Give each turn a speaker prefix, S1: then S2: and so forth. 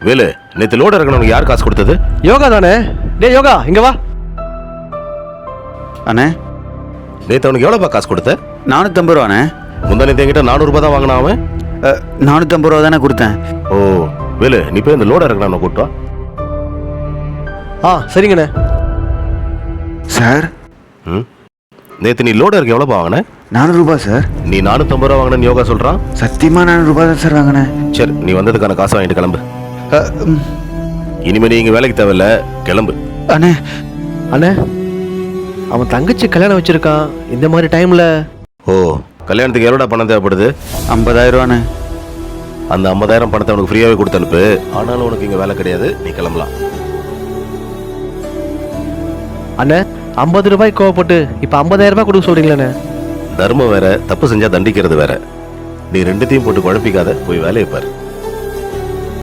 S1: வேலு நேற்று லோடு இறக்கணும் யார் காசு கொடுத்தது?
S2: யோகா தானே? டேய் யோகா இங்க வா.
S3: அண்ணே.
S1: நேற்று அவனுக்கு எவ்வளோப்பா காசு கொடுத்த?
S3: நானூற்றம்பது ரூபாண்ணே.
S1: முந்தா நேற்று என்கிட்ட நானூறுபா தான் அவன்.
S3: அஹ், நானூற்றம்பது ரூபா தானே கொடுத்தேன்.
S1: ஓ வேலு நீ போய் இந்த லோடு இறக்கணும் கூப்பிட்டு வா.
S2: ஆ சரிங்கண்ணே.
S3: சார்.
S1: ம்? நேற்று நீ லோடு இறக்க எவ்வளோப்பா வாங்கின?
S3: நானூறுரூபா சார்.
S1: நீ நானூற்றம்பது ரூபா வாங்கினு யோகா சொல்கிறான்
S3: சத்தியமாக நானூறுரூபா தான் சார் வாங்கினேன்.
S1: சரி நீ வந்ததுக்கான காசு வாங்கிட்டு கிளம்பு. இனிமே நீ இங்கே வேலைக்கு தேவையில்ல கிளம்பு.
S3: அண்ணே.
S2: அண்ணே அவன் தங்கச்சி கல்யாணம் வச்சிருக்கான் இந்த மாதிரி டைம்ல
S1: ஓ கல்யாணத்துக்கு எவ்வளோடா பணம் தேவைப்படுது?
S3: ஐம்பதாயிரம் ரூபாண்ணே
S1: அந்த ஐம்பதாயிரம் பணத்தை உனக்கு ஃப்ரீயாகவே கொடுத்து அனுப்பு. ஆனாலும் உனக்கு இங்கே வேலை கிடையாது நீ கிளம்பலாம்.
S2: அண்ணே ஐம்பது ரூபாய் கோவப்பட்டு இப்போ ஐம்பதாயிரம் ரூபாய் கொடுக்க சொல்றீங்களே
S1: தர்மம் வேற தப்பு செஞ்சா தண்டிக்கிறது வேற. நீ ரெண்டுத்தையும் போட்டு குழப்பிக்காத போய் வேலையை பாரு.